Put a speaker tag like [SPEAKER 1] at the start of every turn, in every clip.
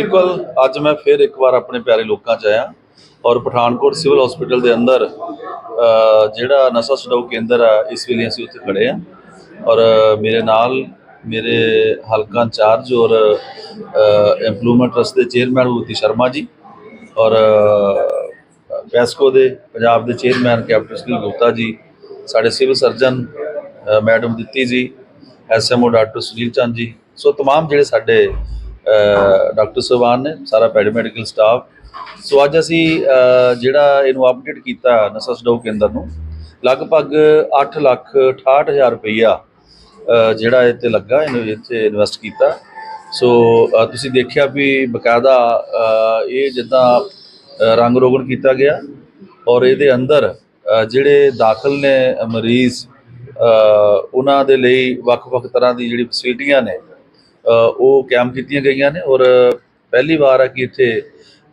[SPEAKER 1] ਬਿਲਕੁਲ ਅੱਜ ਮੈਂ ਫਿਰ ਇੱਕ ਵਾਰ ਆਪਣੇ ਪਿਆਰੇ ਲੋਕਾਂ 'ਚ ਆਇਆ ਔਰ ਪਠਾਨਕੋਟ ਸਿਵਲ ਹਸਪੀਟਲ ਦੇ ਅੰਦਰ ਅ, ਜਿਹੜਾ ਨਸ਼ਾ ਛਡਾਊ ਕੇਂਦਰ ਆ ਇਸ ਵੇਲੇ ਅਸੀਂ ਉੱਥੇ ਖੜੇ ਆ ਔਰ ਮੇਰੇ ਨਾਲ ਮੇਰੇ ਹਲਕਾ ਇੰਚਾਰਜ ਔਰ ਐਮਪਲੋਇਮੈਂਟ ਟਰਸਟ ਦੇ ਚੇਅਰਮੈਨ ਭੂਤੀ ਸ਼ਰਮਾ ਜੀ ਔਰ ਅ, ਪੈਸਕੋ ਦੇ ਪੰਜਾਬ ਦੇ ਚੇਅਰਮੈਨ ਕੈਪਟਨ ਸਿੰਘ ਗੁਪਤਾ ਜੀ ਸਾਡੇ ਸਿਵਲ ਸਰਜਨ ਅ, ਮੈਡਮ ਦਿੱਤੀ ਜੀ ਐਸਐਮਓ ਡਾਕਟਰ ਸੁਨੀਲ ਚੰਦ ਜੀ ਸੋ तमाम ਜਿਹੜੇ ਸਾਡੇ ਅ, ਡਾਕਟਰ ਸਾਹਿਬਾਨ ਨੇ, ਸਾਰਾ ਪੈਰਾਮੈਡੀਕਲ ਸਟਾਫ ਸੋ ਅੱਜ ਅਸੀਂ ਜਿਹੜਾ ਇਹਨੂੰ ਅਪਡੇਟ ਕੀਤਾ ਨਸ਼ਾ ਛਡਾਊ ਕੇਂਦਰ ਨੂੰ, ਲਗਭਗ 8 ਲੱਖ 68 ਹਜ਼ਾਰ ਰੁਪਈਆ ਜਿਹੜਾ ਇਹ ਤੇ ਲੱਗਾ, ਇਹਨੂੰ ਇੱਥੇ ਇਨਵੈਸਟ ਕੀਤਾ। ਸੋ ਤੁਸੀਂ ਦੇਖਿਆ ਵੀ ਬਕਾਇਦਾ ਇਹ ਜਿੱਦਾਂ ਰੰਗ ਰੋਗਣ ਕੀਤਾ ਗਿਆ ਔਰ ਇਹਦੇ ਅੰਦਰ ਜਿਹੜੇ ਦਾਖਲ ਨੇ ਮਰੀਜ਼ ਉਹਨਾਂ ਦੇ ਲਈ ਵੱਖ-ਵੱਖ ਤਰ੍ਹਾਂ ਦੀ ਜਿਹੜੀ ਫੈਸਿਲਿਟੀਆਂ ਨੇ ਉਹ ਕਾਇਮ ਕੀਤੀਆਂ ਗਈਆਂ ਨੇ ਔਰ ਪਹਿਲੀ ਵਾਰ ਆ ਕਿ ਇੱਥੇ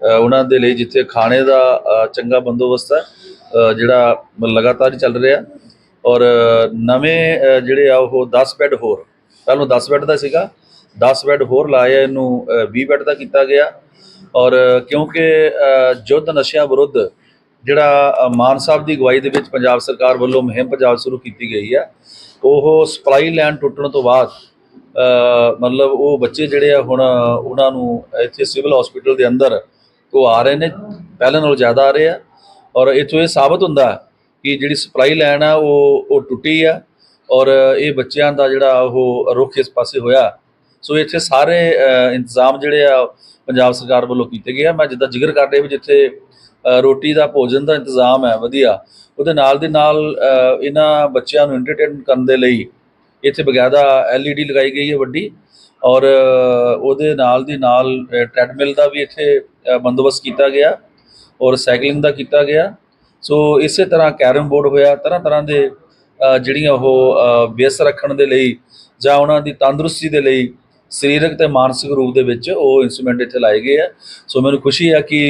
[SPEAKER 1] ਉਹਨਾਂ ਦੇ ਲਈ ਜਿੱਥੇ ਖਾਣੇ ਦਾ ਚੰਗਾ ਬੰਦੋਬਸਤ ਹੈ ਜਿਹੜਾ ਲਗਾਤਾਰ ਚੱਲ ਰਿਹਾ ਔਰ ਨਵੇਂ ਜਿਹੜੇ ਆ ਉਹ 10 ਬੈੱਡ ਹੋਰ ਪਹਿਲਾਂ 10 ਬੈੱਡ ਦਾ ਸੀਗਾ 10 ਬੈੱਡ ਹੋਰ ਲਾਇਆ ਇਹਨੂੰ ਅ, 20 ਬੈੱਡ ਦਾ ਕੀਤਾ ਗਿਆ। ਔਰ ਕਿਉਂਕਿ ਅ, ਯੁੱਧ ਨਸ਼ਿਆਂ ਵਿਰੁੱਧ ਜਿਹੜਾ ਮਾਨ ਸਾਹਿਬ ਦੀ ਅਗਵਾਈ ਦੇ ਵਿੱਚ ਪੰਜਾਬ ਸਰਕਾਰ ਵੱਲੋਂ ਮੁਹਿੰਮ ਪੰਜਾਬ ਸ਼ੁਰੂ ਕੀਤੀ ਗਈ ਹੈ ਉਹ ਸਪਲਾਈ ਲਾਈਨ ਟੁੱਟਣ ਤੋਂ ਬਾਅਦ ਮਤਲਬ ਉਹ ਬੱਚੇ ਜਿਹੜੇ ਆ ਹੁਣ, ਉਹਨਾਂ ਨੂੰ ਇੱਥੇ ਸਿਵਲ ਹਸਪੀਟਲ ਦੇ ਅੰਦਰ ਉਹ ਆ ਰਹੇ ਨੇ, ਪਹਿਲਾਂ ਨਾਲੋਂ ਜ਼ਿਆਦਾ ਆ ਰਹੇ ਆ। ਔਰ ਇੱਥੋਂ ਇਹ ਸਾਬਤ ਹੁੰਦਾ ਕਿ ਜਿਹੜੀ ਸਪਲਾਈ ਲਾਈਨ ਆ, ਉਹ ਉਹ ਟੁੱਟੀ ਆ। ਔਰ ਇਹ ਬੱਚਿਆਂ ਦਾ ਜਿਹੜਾ ਉਹ ਰੁਖ ਇਸ ਪਾਸੇ ਹੋਇਆ। ਸੋ ਇੱਥੇ ਸਾਰੇ ਇੰਤਜ਼ਾਮ ਜਿਹੜੇ ਆ, ਪੰਜਾਬ ਸਰਕਾਰ ਵੱਲੋਂ ਕੀਤੇ ਗਏ ਆ। ਮੈਂ ਜਿੱਦਾਂ ਜ਼ਿਕਰ ਕਰ ਰਿਹਾ ਵੀ ਜਿੱਥੇ ਰੋਟੀ ਦਾ ਭੋਜਨ ਦਾ ਇੰਤਜ਼ਾਮ ਹੈ, ਵਧੀਆ। ਉਹਦੇ ਨਾਲ ਦੇ ਨਾਲ ਇਹਨਾਂ ਬੱਚਿਆਂ ਨੂੰ ਐਂਟਰਟੇਨ ਕਰਨ ਦੇ ਲਈ ਇੱਥੇ ਬਕਾਇਦਾ ਐਲਈਡੀ ਲਗਾਈ ਗਈ ਹੈ ਵੱਡੀ ਔਰ ਉਹਦੇ ਨਾਲ ਦੀ ਨਾਲ ਟ੍ਰੈਡਮਿਲ ਦਾ ਵੀ ਇੱਥੇ ਬੰਦੋਬਸਤ ਕੀਤਾ ਗਿਆ ਔਰ ਸਾਈਕਲਿੰਗ ਦਾ ਕੀਤਾ ਗਿਆ। ਸੋ ਇਸੇ ਤਰ੍ਹਾਂ ਕੈਰਮ ਬੋਰਡ ਹੋਇਆ ਤਰ੍ਹਾਂ ਤਰ੍ਹਾਂ ਦੇ ਜਿਹੜੀਆਂ ਉਹ ਅ, ਬੇਸ ਰੱਖਣ ਦੇ ਲਈ ਜਾਂ ਉਹਨਾਂ ਦੀ ਤੰਦਰੁਸਤੀ ਦੇ ਲਈ ਸਰੀਰਕ ਤੇ ਮਾਨਸਿਕ ਰੂਪ ਦੇ ਵਿੱਚ ਉਹ ਇਨਸਟਰੂਮੈਂਟ ਇੱਥੇ ਲਾਏ ਗਏ ਆ। ਸੋ ਮੈਨੂੰ ਖੁਸ਼ੀ ਹੈ ਕਿ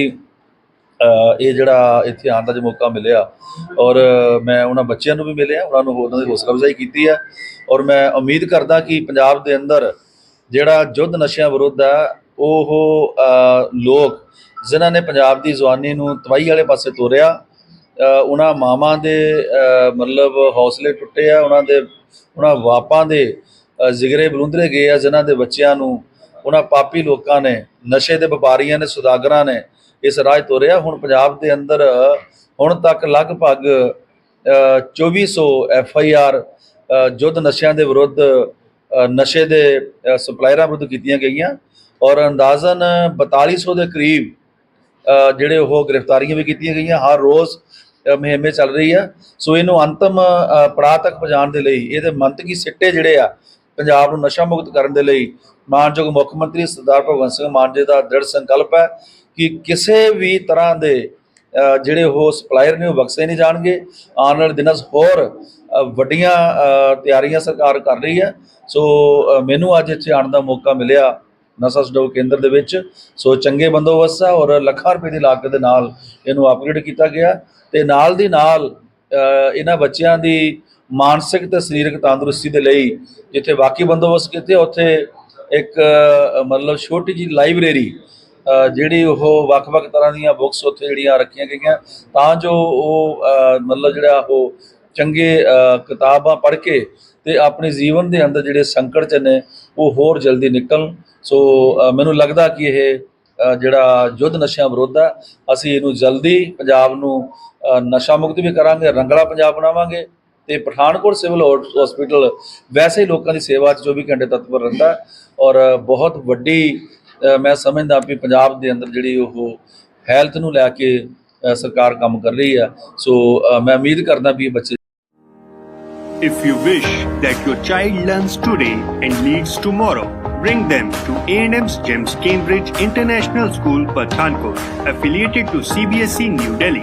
[SPEAKER 1] ਇਹ ਜਿਹੜਾ ਇੱਥੇ ਆਉਣ ਦਾ ਜੋ ਮੌਕਾ ਮਿਲਿਆ ਔਰ ਮੈਂ ਉਹਨਾਂ ਬੱਚਿਆਂ ਨੂੰ ਵੀ ਮਿਲਿਆ, ਉਹਨਾਂ ਨੂੰ ਉਹਨਾਂ ਦੀ ਹੌਸਲਾ ਅਫਜ਼ਾਈ ਕੀਤੀ ਹੈ ਔਰ ਮੈਂ ਉਮੀਦ ਕਰਦਾ ਕਿ ਪੰਜਾਬ ਦੇ ਅੰਦਰ ਜਿਹੜਾ ਯੁੱਧ ਨਸ਼ਿਆਂ ਵਿਰੁੱਧ ਹੈ, ਉਹ ਲੋਕ ਜਿਨ੍ਹਾਂ ਨੇ ਪੰਜਾਬ ਦੀ ਜਵਾਨੀ ਨੂੰ ਤਬਾਹੀ ਵਾਲੇ ਪਾਸੇ ਤੋਰਿਆ ਉਹਨਾਂ ਮਾਵਾਂ ਦੇ ਮਤਲਬ ਹੌਸਲੇ ਟੁੱਟੇ ਆ, ਉਹਨਾਂ ਦੇ, ਉਹਨਾਂ ਵਾਪਾਂ ਦੇ ਜਿਗਰੇ ਬਲੁੰਦਰੇ ਗਏ ਆ, ਜਿਨ੍ਹਾਂ ਦੇ ਬੱਚਿਆਂ ਨੂੰ ਉਹਨਾਂ ਪਾਪੀ ਲੋਕਾਂ ਨੇ, ਨਸ਼ੇ ਦੇ ਵਪਾਰੀਆਂ ਨੇ, ਸੁਦਾਗਰਾਂ ਨੇ ਇਸ ਰਾਜ 'ਚ ਤੋਰਿਆ ਹੁਣ ਪੰਜਾਬ ਦੇ ਅੰਦਰ ਹੁਣ ਤੱਕ ਲਗਭਗ ਅ, 2400 ਐਫ ਆਈ ਆਰ ਯੁੱਧ ਨਸ਼ਿਆਂ ਦੇ ਵਿਰੁੱਧ ਨਸ਼ੇ ਦੇ ਸਪਲਾਇਰਾਂ ਵਿਰੁੱਧ ਕੀਤੀਆਂ ਗਈਆਂ। ਔਰ ਅੰਦਾਜ਼ਨ 4200 ਦੇ ਕਰੀਬ ਜਿਹੜੇ ਉਹ ਗ੍ਰਿਫਤਾਰੀਆਂ ਵੀ ਕੀਤੀਆਂ ਗਈਆਂ। ਹਰ ਰੋਜ਼ ਅ, ਮੁਹਿੰਮੇ ਚੱਲ ਰਹੀ ਆ। ਸੋ ਇਹਨੂੰ ਅੰਤਮ ਪੜਾਅ ਤੱਕ ਪਹੁੰਚਾਉਣ ਦੇ ਲਈ ਇਹਦੇ ਮੰਤਕੀ ਸਿੱਟੇ ਜਿਹੜੇ ਆ ਪੰਜਾਬ ਨੂੰ ਨਸ਼ਾ ਮੁਕਤ ਕਰਨ ਦੇ ਲਈ ਮਾਨਯੋਗ ਮੁੱਖ ਮੰਤਰੀ ਸਰਦਾਰ ਭਗਵੰਤ ਸਿੰਘ ਮਾਨ ਜੀ ਦਾ ਦ੍ਰਿੜ ਸੰਕਲਪ ਹੈ। ਕਿ ਕਿਸੇ ਵੀ ਤਰ੍ਹਾਂ ਦੇ ਜਿਹੜੇ ਉਹ ਸਪਲਾਇਰ ਨੇ ਉਹ ਬਖਸ਼ੇ ਨਹੀਂ ਜਾਣਗੇ। ਆਉਣ ਵਾਲੇ ਦਿਨਾਂ 'ਚ ਹੋਰ ਵੱਡੀਆਂ ਤਿਆਰੀਆਂ ਸਰਕਾਰ ਕਰ ਰਹੀ ਹੈ। ਸੋ ਮੈਨੂੰ ਅੱਜ ਇੱਥੇ ਆਉਣ ਦਾ ਮੌਕਾ ਮਿਲਿਆ ਨਸ਼ਾ ਛਡਾਊ ਕੇਂਦਰ ਦੇ ਵਿੱਚ। ਸੋ, ਚੰਗੇ ਬੰਦੋਬਸਤ ਆ ਔਰ ਲੱਖਾਂ ਰੁਪਏ ਦੀ ਲਾਗਤ ਦੇ ਨਾਲ ਇਹਨੂੰ ਅਪਗ੍ਰੇਡ ਕੀਤਾ ਗਿਆ। ਤੇ ਨਾਲ ਦੀ ਨਾਲ ਇਹਨਾਂ ਬੱਚਿਆਂ ਦੀ ਮਾਨਸਿਕ ਤੇ ਸਰੀਰਕ ਤੰਦਰੁਸਤੀ ਦੇ ਲਈ ਜਿੱਥੇ ਬਾਕੀ ਬੰਦੋਬਸਤ ਕੀਤੇ, ਉੱਥੇ ਇੱਕ ਮਤਲਬ ਛੋਟੀ ਜੀ ਲਾਇਬ੍ਰੇਰੀ ਜਿਹੜੀ ਉਹ ਵੱਖ-ਵੱਖ ਤਰ੍ਹਾਂ ਦੀਆਂ ਬੁੱਕਸ ਉੱਥੇ ਜਿਹੜੀਆਂ ਰੱਖੀਆਂ ਗਈਆਂ, ਤਾਂ ਜੋ ਉਹ ਮਤਲਬ ਜਿਹੜਾ ਉਹ ਚੰਗੇ ਕਿਤਾਬਾਂ ਪੜ੍ਹ ਕੇ ਤੇ ਆਪਣੇ ਜੀਵਨ ਦੇ ਅੰਦਰ ਜਿਹੜੇ ਸੰਕਟ ਚ ਨੇ, ਉਹ ਹੋਰ ਜਲਦੀ ਨਿਕਲਣ। ਸੋ ਮੈਨੂੰ ਲੱਗਦਾ ਕਿ ਇਹ ਜਿਹੜਾ ਯੁੱਧ ਨਸ਼ਿਆਂ ਵਿਰੁੱਧ ਹੈ ਅਸੀਂ ਇਹਨੂੰ ਜਲਦੀ ਪੰਜਾਬ ਨੂੰ ਨਸ਼ਾ ਮੁਕਤ ਵੀ ਕਰਾਂਗੇ, ਰੰਗਲਾ ਪੰਜਾਬ ਬਣਾਵਾਂਗੇ ਤੇ ਪਠਾਨਕੋਟ ਸਿਵਲ ਹਸਪੀਟਲ ਵੈਸੇ ਹੀ ਲੋਕਾਂ ਦੀ ਸੇਵਾ 'ਚ 24 ਘੰਟੇ ਤਤਪਰ ਰਹਿੰਦਾ ਔਰ ਬਹੁਤ ਵੱਡੀ ਮੈਂ ਸਮਝਦਾ ਵੀ ਪੰਜਾਬ ਦੇ ਅੰਦਰ ਜਿਹੜੀ ਉਹ ਹੈਲਥ ਨੂੰ ਲੈ ਕੇ ਅ, ਸਰਕਾਰ ਕੰਮ ਕਰ ਰਹੀ ਹੈ ਸੋ ਅ, ਮੈਂ ਉਮੀਦ ਕਰਦਾ ਵੀ ਇਹ ਬੱਚੇ
[SPEAKER 2] If you wish that your child learns today and leads tomorrow, bring them to A&M's GEMS Cambridge International School, Pathankot, affiliated to CBSE E, New Delhi.